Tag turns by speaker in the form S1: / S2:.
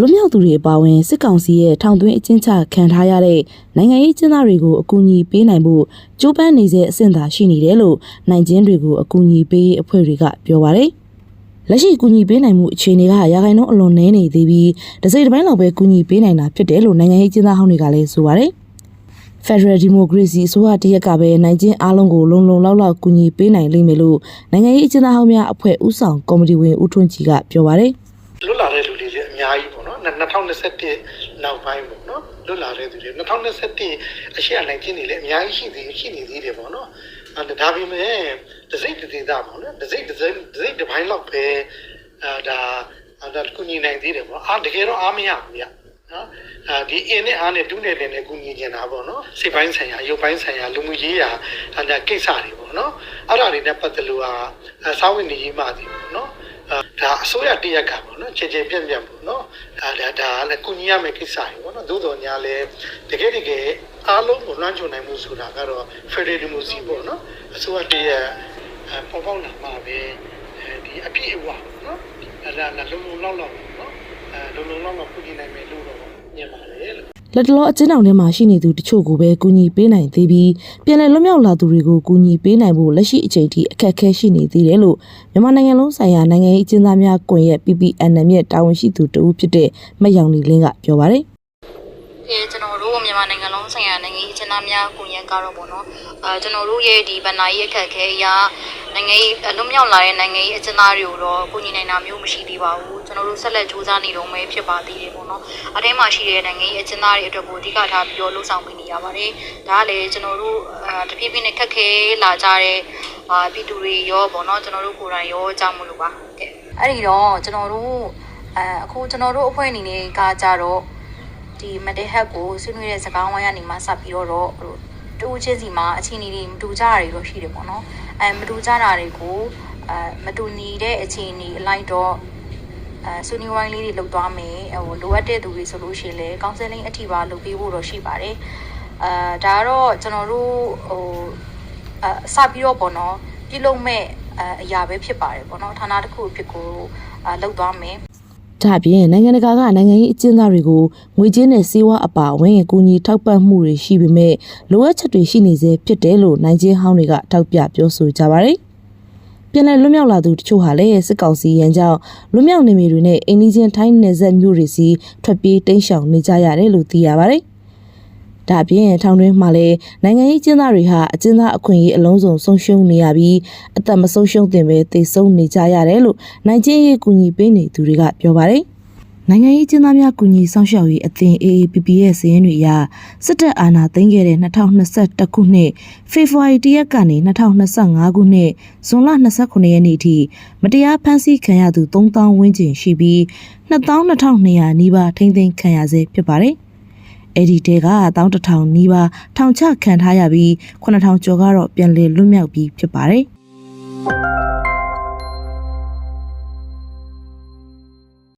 S1: လွတ်မြောက်သူတွေအပါအဝင်စစ်ကောင်စီရဲ့ထောင်သွင်းအကျဉ်းချခံထားရတဲ့နိုင်ငံရေးကျင်းသားတွေကိုအကူအညီပေးနိုင်ဖို့ကြိုးပမ်းနေတဲ့အဆင့်သာရှိနေတယ်လို့နိုင်ကျင်းတွေကိုအကူအညီပေးရေးအဖွဲ့တွေကပြောပါတယ်။လက်ရှိကူညီပေးနိုင်မှုအခြေအနေကရာခိုင်နှုန်းအလွန်နည်းနေသေးပြီးတစိမ့်တစ်ပိုင်းလောက်ပဲကူညီပေးနိုင်တာဖြစ်တယ်လို့နိုင်ငံရေးကျင်းသားဟောင်းတွေကလည်းဆိုပါတယ်။ Federal Democracy အစိုးရတရက်ကပဲနိုင်ကျင်းအားလုံးကိုလုံလုံလောက်လောက်ကူညီပေးနိုင်လိမ့်မယ်လို့နိုင်ငံရေးအကျဉ်းသားဟောင်းများအဖွဲ့ဦးဆောင်ကော်မတီဝင်ဦးထွန်းကြည်ကပြောပါတယ်။
S2: လွတ်လာတဲ့လူတွေလည်းအများကြီးပေါ့နော် 2021နောက်ပိုင်းပေါ့နော်လွတ်လာတဲ့သူတွေ2021အရှိအနိုင်ကျင်းနေလည်းအများကြီးရှိသေးရှိနေသေးတယ်ပေါ့နော်အဲဒါပေမဲ့ဒစိမ့်တသေးတာပေါ့နော်ဒစိမ့်ဒစိမ့်ဒစိမ့်တစ်ပိုင်းလောက်ပဲအဲဒါအဲဒါကုညီနိုင်သေးတယ်ပေါ့အားတကယ်တော့အားမရဘူးဗျနော်အဲဒီအင်းနဲ့အားနဲ့တူးနဲ့လည်းနဲ့ကုညီနေတာပေါ့နော်စိတ်ပိုင်းဆိုင်ရာရုပ်ပိုင်းဆိုင်ရာလူမှုရေးရာအဲဒါကိစ္စတွေပေါ့နော်အဲ့ဒါတွေနဲ့ပတ်သက်လို့ဟာစာဝင်နေရေးမှသည်ပေါ့နော် ဒါအစိုးရတရက်ကပေါ့နော်ခြေခြေပြက်ပြက်ပေါ့နော်ဒါဒါဒါလည်းကုညီရမယ့်ကိစ္စတွေပေါ့နော်သို့တော်ညာလည်းတကယ်တကယ်အားလုံးကိုလွှမ်းခြုံနိုင်မှုဆိုတာကတော့ Federal Democracy ပေါ့နော်အစိုးရတရက်ပေါ်ပေါက်လာမှာပဲဒီအပြည့်အဝပေါ့နော်အဲ့ဒါလည်းလုံလုံလောက်လောက်ပေါ့နော်အဲလုံလုံလောက်လောက်ကုညီနိုင်မယ်လို့တော့မြင်ပါတယ်လို့
S1: လက်တလောအကျဉ်းထောင်ထဲမှာရှိနေသူတချို့ကိုပဲကူညီပေးနိုင်သေးပြီးပြန်လည်လွတ်မြောက်လာသူတွေကိုကူညီပေးနိုင်ဖို့လက်ရှိအချိန်ထိအခက်အခဲရှိနေသေးတယ်လို့မြန်မာနိုင်ငံလုံးဆိုင်ရာနိုင်ငံရေးအကျဉ်းသားများကွန်ရက် PPN ရဲ့တာဝန်ရှိသူတဦးဖြစ်တဲ့မက်ရောင်နေလင်းကပြောပါတယ်
S3: အဲကျွန်တော်တို့မြန်မာနိုင်ငံလုံးဆိုင်ရာနိုင်ငံရေးအကျဉ်းသားများကိုရက်ကတော့ပေါ့နော်အဲကျွန်တော်တို့ရဲ့ဒီဗန်နာရေးအခက်အခဲအရာ နိုင်ငံရေးအလွတ်မြောက်လာတဲ့နိုင်ငံရေးအကျဉ်းသားတွေကိုတော့ကိုညီနိုင်တာမျိုးမရှိသေးပါဘူးကျွန်တော်တို့ဆက်လက်စူးစမ်းနေတော့မဲဖြစ်ပါသေးတယ်ပေါ့နော်အထဲမှာရှိတဲ့နိုင်ငံရေးအကျဉ်းသားတွေအတွက်ကိုအဓိကထားပြီးတော့လှုပ်ဆောင်ပေးနေရပါတယ်ဒါကလည်းကျွန်တော်တို့အဲတဖြည်းဖြည်းနဲ့ခက်ခဲလာကြတဲ့အာပြည်သူတွေရောပေါ့နော်ကျွန်တော်တို့ကိုယ်တိုင်ရောကြောက်မလို့ပါကဲအဲ့ဒီတော့ကျွန်တော်တို့အဲအခုကျွန်တော်တို့အဖွဲ့အနေနဲ့ကကြတော့ဒီမတေဟက်ကိုဆွေးနွေးတဲ့စကားဝိုင်းကနေမှစပြီးတော့တော့ဟို တူချင်းစီမှာအချင်းကြီးတွေမတူကြတာတွေတော့ရှိတယ်ပေါ့နော်အဲမတူကြတာတွေကိုအဲမတူညီတဲ့အချင်းကြီးအလိုက်တော့အဲဆွေးနွေးဝိုင်းလေးတွေလုပ်သွားမယ်ဟိုလိုအပ်တဲ့သူတွေဆိုလို့ရှိရင်လည်းကောင်ဆယ်လင်းအထိပါလုပ်ပေးဖို့တော့ရှိပါတယ်အဲဒါကတော့ကျွန်တော်တို့ဟိုအဲစပြီးတော့ပေါ့နော်ပြုလုပ်မဲ့အအရာပဲဖြစ်ပါတယ်ပေါ့နော်ဌာနတစ်ခုအဖြစ်ကိုအဲလုပ်သွားမယ်။
S1: ဒါ့အပြင်နိုင်ငံတကာကနိုင်ငံရေးအကျဉ်းသားတွေကိုငွေကြေးနဲ့စေဝါအပါအဝင်ကူညီထောက်ပံ့မှုတွေရှိပေမဲ့လိုအပ်ချက်တွေရှိနေသေးဖြစ်တယ်လို့နိုင်ကျင်းဟောင်းတွေကထောက်ပြပြောဆိုကြပါတယ်။ပြန်လည်လွတ်မြောက်လာသူတချို့ဟာလည်းစစ်ကောင်စီရန်ကြောင့်လွတ်မြောက်နေမီတွေနဲ့အိန္ဒိချင်းထိုင်းနယ်စပ်မြို့တွေစီထွက်ပြေးတိမ်းရှောင်နေကြရတယ်လို့သိရပါတယ်။ ဒါ့အပြင်ထောင်တွင်းမှာလည်းနိုင်ငံရေးကျင်းသားတွေဟာအကျဉ်းသားအခွင့်အရေးအလုံးစုံဆုံးရှုံးနေရပြီးအသက်မဆုံးရှုံးသင့်ပဲသေဆုံးနေကြရတယ်လို့နိုင်ကျင်းရေးကူညီပေးနေသူတွေကပြောပါတယ်။နိုင်ငံရေးကျင်းသားများကူညီဆောင်ရှောက်ရေးအသင်း AAPP ရဲ့စည်ရင်းတွေအရစစ်တပ်အာဏာသိမ်းခဲ့တဲ့2021ခုနှစ်ဖေဖော်ဝါရီလရက်ကနေ2025ခုနှစ်ဇွန်လ29ရက်နေ့အထိမတရားဖမ်းဆီးခံရသူ3000ဝန်းကျင်ရှိပြီး2200နီးပါးထိန်းသိမ်းခံရဆဲဖြစ်ပါတယ်။ အဲ့ဒီတဲက1100နီးပါးထောင်ချခံထားရပြီး9000ကျော်ကတော့ပြန်လည်လွတ်မြောက်ပြီးဖြစ်ပါတယ်။